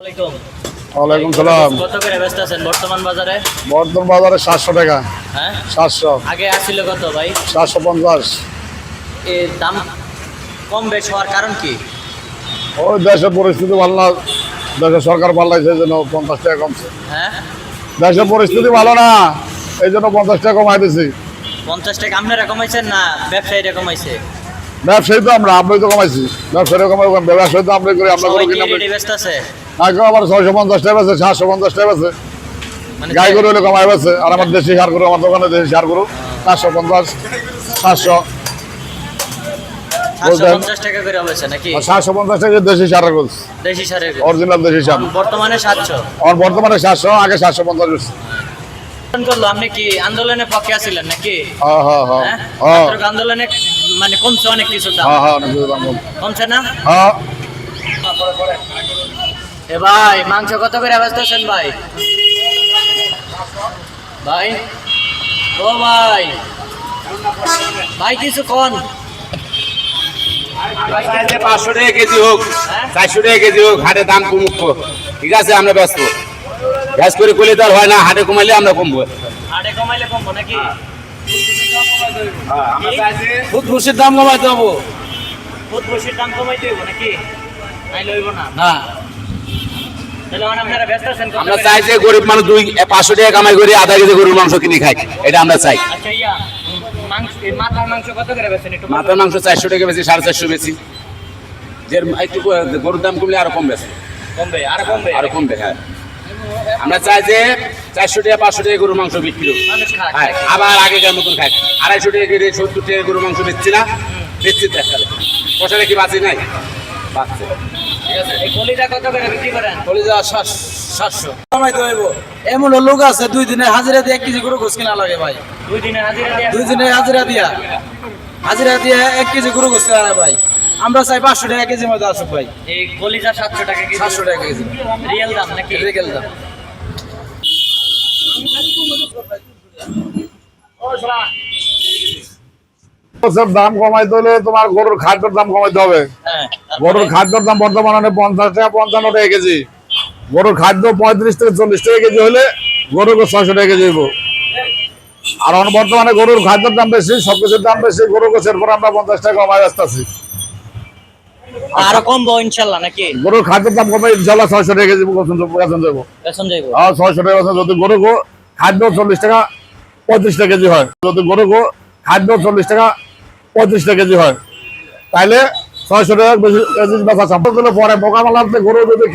আলাইকুম। ওয়ালাইকুম সালাম। কত করে ব্যস্ত আছেন? বর্তমান বাজারে? সাতশো টাকা। হ্যাঁ? সাতশো। আগে আসছিল কত ভাই? সাতশো পঞ্চাশ। এর দাম কম বেশ হওয়ার কারণ কি? ওই দেশের পরিস্থিতি ভালো না। দেশের সরকার পাল্টাইছে এই জন্য পঞ্চাশ টাকা কমছে। হ্যাঁ? দেশের পরিস্থিতি ভালো না এই জন্য পঞ্চাশ টাকা কমাই দিছি। পঞ্চাশ টাকা আপনারা কমাইছেন না ব্যবসায়ীরা কমাইছে? ব্যবসায়ী তো আমরা আমরাই তো কমাইছি। ব্যবসায়ী কমাই ব্যবসায়ী তো আমরা করি আমরা করে? আছে? আগে আবার ছয়শো পঞ্চাশ টাকা আছে সাতশো পঞ্চাশ টাকা আছে। মানে গাই গরু হলে কমাই আছে আর আমার দেশি সার গরু আমার দোকানে দেশি সার গরু সাতশো পঞ্চাশ করে সাতশো পঞ্চাশ বর্তমানে সাতশো। বর্তমানে সাতশো আগে সাতশো পঞ্চাশ আন্দোলন করল আপনি কি আন্দোলনের পক্ষে আছিলেন নাকি? হ্যাঁ হ্যাঁ হ্যাঁ। আন্দোলনে মানে কমছে অনেক কিছু হ্যাঁ হ্যাঁ। কমছে। না? এ ভাই মাংস কত করে ব্যস্ত আছেন ভাই? ভাই? ও ভাই। ভাই কিছু কোন? পাঁচশো টাকা কেজি হোক চারশো টাকা কেজি হোক হাটে দাম কমুক। ঠিক আছে আমরা ব্যস্ত। ব্যাস করে করলে তো আর হয় না হাটে কমাইলে আমরা কমবো। আড়ে কমাইলে কমবো নাকি? দাম কমাইতে হব। বসির দাম কমাইতে হইব নাকি? নাই লইব না। না। তাহলে আপনারা ব্যস্ত আছেন কত আমরা চাই যে গরিব মানুষ দুই পাঁচশো টাকা কামাই করে আধা কেজি গরুর মাংস কিনে খাই এটা আমরা চাই। আচ্ছা ইয়া উম, মাংস এই মাথার মাংস কত করে বেছেন একটু মাথার মাংস চারশো টাকা বেশি সাড়ে চারশো বেশি যে একটু গরুর দাম কমলে আরও কম বেশি কমবে আর কমবে? আরও কমবে হ্যাঁ। আমরা চাই যে চারশো টাকা পাঁচশো টাকা গরুর মাংস বিক্রি হ্যাঁ আবার আগেকার মতন খাই আড়াইশো টাকা করে সত্তর টাকা গরু মাংস বেচছি না। বেচছি পয়সাটা কি বাঁচি নাই? বাঁচছে। ঠিক আছে এই কলিটা কত করে বিক্রি করেন? সাতশো। কামাইতে হইব। এমন লোক আছে দুই দিনে হাজিরা দিয়ে এক কেজি গরু গোস কিনা লাগে ভাই। দুই দিনে হাজিরা দিয়া হাজিরা দিয়ে। এক কেজি গরু গোস কিনা ভাই। আমরা চাই পাঁচশো টাকা কেজি মধ্যে আসুক ভাই। এই কলিজা সাতশো টাকা কেজি। সাতশো টাকা কেজি। রিয়েল দাম নাকি? রেখে দাম। দাম কমাইতে হলে তোমার গরুর খাদ্যের দাম কমাইতে হবে। হ্যাঁ। গরুর খাদ্যের দাম বর্তমানে পঞ্চাশ টাকা পঞ্চান্ন টাকা কেজি। গরুর খাদ্য পঁয়ত্রিশ থেকে চল্লিশ টাকা কেজি হলে গরুকে ছয়শো টাকা কেজি হইব। আর বর্তমানে গরুর খাদ্যের দাম বেশি সবকিছুর দাম বেশি গরু গোছের পর আমরা পঞ্চাশ টাকা কমাই ব্যস্ত আছি আরও কমবো ইনশাল্লাহ নাকি? গরুর খাদ্যের দাম কমে ইনশাল্লাহ ছয়শো টাকা কেজি বেতন বেতন বেতন যাইবো। আর ছয়শো টাকা বেতন যদি গরু গো খাদ্য চল্লিশ টাকা পঁয়ত্রিশ টাকা কেজি হয়। যদি গরু গো খাদ্য চল্লিশ টাকা পঁয়ত্রিশ টাকা কেজি হয়। তাইলে ছয়শো টাকা বেশি কেজি বেচা সম্পর্ক পরে মোকাবেলাতে গরু যদি